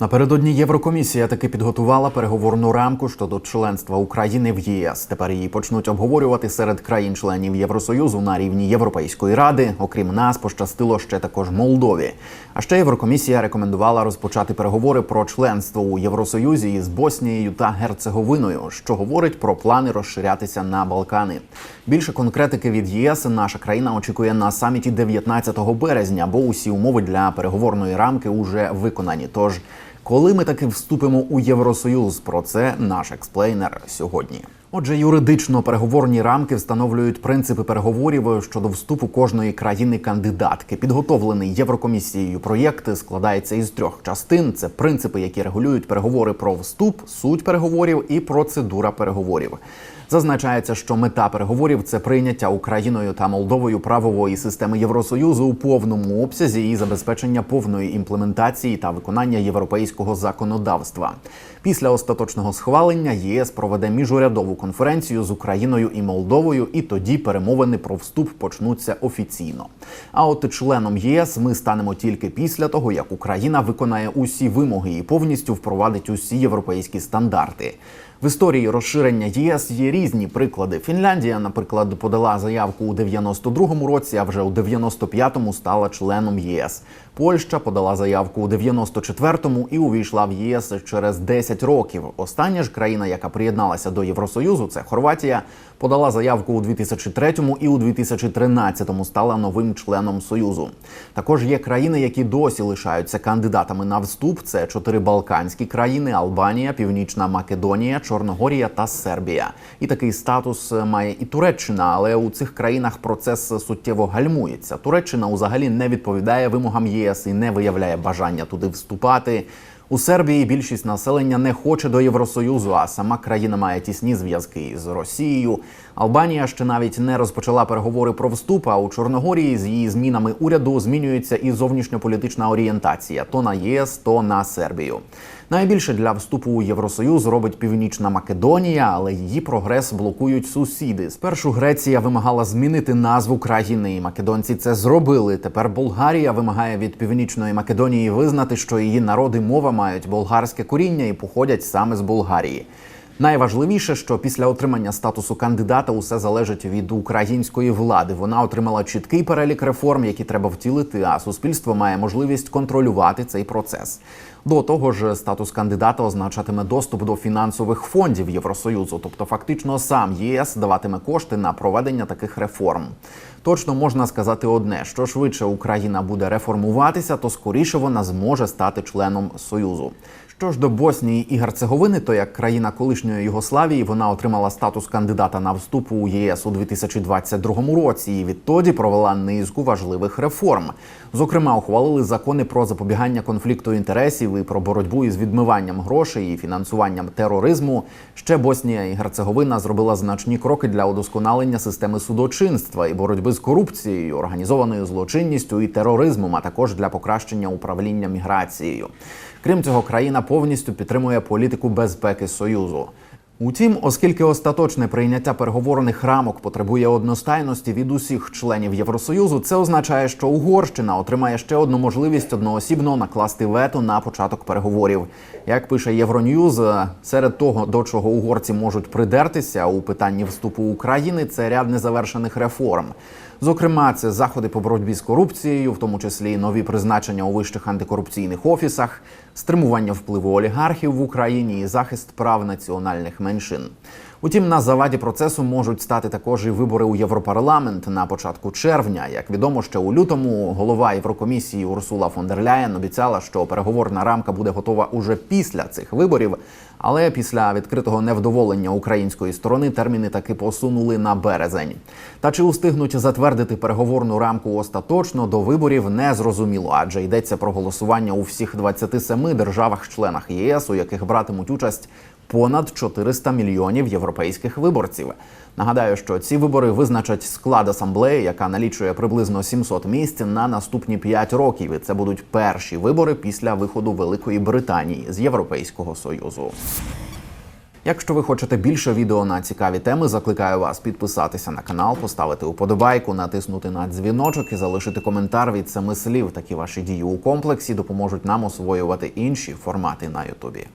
Напередодні Єврокомісія таки підготувала переговорну рамку щодо членства України в ЄС. Тепер її почнуть обговорювати серед країн-членів Євросоюзу на рівні Європейської ради. Окрім нас, пощастило ще також Молдові. А ще Єврокомісія рекомендувала розпочати переговори про членство у Євросоюзі із Боснією та Герцеговиною, що говорить про плани розширятися на Балкани. Більше конкретики від ЄС наша країна очікує на саміті 19 березня, бо усі умови для переговорної рамки уже виконані. Тож коли ми таки вступимо у Євросоюз, про це наш експлейнер сьогодні. Отже, юридично переговорні рамки встановлюють принципи переговорів щодо вступу кожної країни-кандидатки. Підготовлений Єврокомісією проєкт складається із трьох частин: це принципи, які регулюють переговори про вступ, суть переговорів і процедура переговорів. Зазначається, що мета переговорів це прийняття Україною та Молдовою правової системи Євросоюзу у повному обсязі і забезпечення повної імплементації та виконання європейського законодавства. Після остаточного схвалення ЄС проведе міжурядову конференцію з Україною і Молдовою, і тоді перемовини про вступ почнуться офіційно. А от членом ЄС ми станемо тільки після того, як Україна виконає усі вимоги і повністю впровадить усі європейські стандарти. В історії розширення єС є різні приклади. Фінляндія, наприклад, подала заявку у 92-му році, а вже у 95-му стала членом ЄС. Польща подала заявку у 94-му і увійшла в ЄС через 10 років. Остання ж країна, яка приєдналася до Євросоюзу, це Хорватія, подала заявку у 2003-му і у 2013-му стала новим членом Союзу. Також є країни, які досі лишаються кандидатами на вступ. Це чотири балканські країни: Албанія, Північна Македонія, Чорногорія та Сербія. І такий статус має і Туреччина, але у цих країнах процес суттєво гальмується. Туреччина взагалі не відповідає вимогам ЄС і не виявляє бажання туди вступати. У Сербії більшість населення не хоче до Євросоюзу, а сама країна має тісні зв'язки з Росією. Албанія ще навіть не розпочала переговори про вступ. А у Чорногорії з її змінами уряду змінюється і зовнішньополітична орієнтація то на ЄС, то на Сербію. Найбільше для вступу у Євросоюз робить Північна Македонія, але її прогрес блокують сусіди. Спершу Греція вимагала змінити назву країни, і македонці це зробили. Тепер Болгарія вимагає від Північної Македонії визнати, що її народи мова мають болгарське коріння і походять саме з Болгарії. Найважливіше, що після отримання статусу кандидата усе залежить від української влади. Вона отримала чіткий перелік реформ, які треба втілити. А суспільство має можливість контролювати цей процес. До того ж, статус кандидата означатиме доступ до фінансових фондів Євросоюзу, тобто фактично сам ЄС даватиме кошти на проведення таких реформ. Точно можна сказати одне: що швидше Україна буде реформуватися, то скоріше вона зможе стати членом Союзу. Що ж до Боснії і Герцеговини, то як країна колишньої Югославії вона отримала статус кандидата на вступ у ЄС у 2022 році і відтоді провела низку важливих реформ. Зокрема, ухвалили закони про запобігання конфлікту інтересів і про боротьбу із відмиванням грошей і фінансуванням тероризму. Ще Боснія і Герцеговина зробила значні кроки для удосконалення системи судочинства і боротьби з корупцією, організованою злочинністю і тероризмом, а також для покращення управління міграцією. Крім цього, країна повністю підтримує політику безпеки Союзу. Утім, оскільки остаточне прийняття переговорних рамок потребує одностайності від усіх членів Євросоюзу, це означає, що Угорщина отримає ще одну можливість одноосібно накласти вето на початок переговорів. Як пише Євроньюз, серед того, до чого угорці можуть придертися у питанні вступу України, це ряд незавершених реформ. Зокрема, це заходи по боротьбі з корупцією, в тому числі нові призначення у вищих антикорупційних офісах, стримування впливу олігархів в Україні і захист прав національних меншин. Утім, на заваді процесу можуть стати також і вибори у Європарламент на початку червня. Як відомо, ще у лютому голова Єврокомісії Урсула фон дер Ляєн обіцяла, що переговорна рамка буде готова уже після цих виборів. Але після відкритого невдоволення української сторони терміни таки посунули на березень. Та чи устигнуть затвердити переговорну рамку остаточно до виборів не зрозуміло, адже йдеться про голосування у всіх 27 державах-членах ЄС, у яких братимуть участь понад 400 мільйонів європейських виборців. Нагадаю, що ці вибори визначать склад асамблеї, яка налічує приблизно 700 місць на наступні 5 років. І це будуть перші вибори після виходу Великої Британії з Європейського союзу. Якщо ви хочете більше відео на цікаві теми, закликаю вас підписатися на канал, поставити уподобайку, натиснути на дзвіночок і залишити коментар від семи слів. Такі ваші дії у комплексі допоможуть нам освоювати інші формати на Ютубі.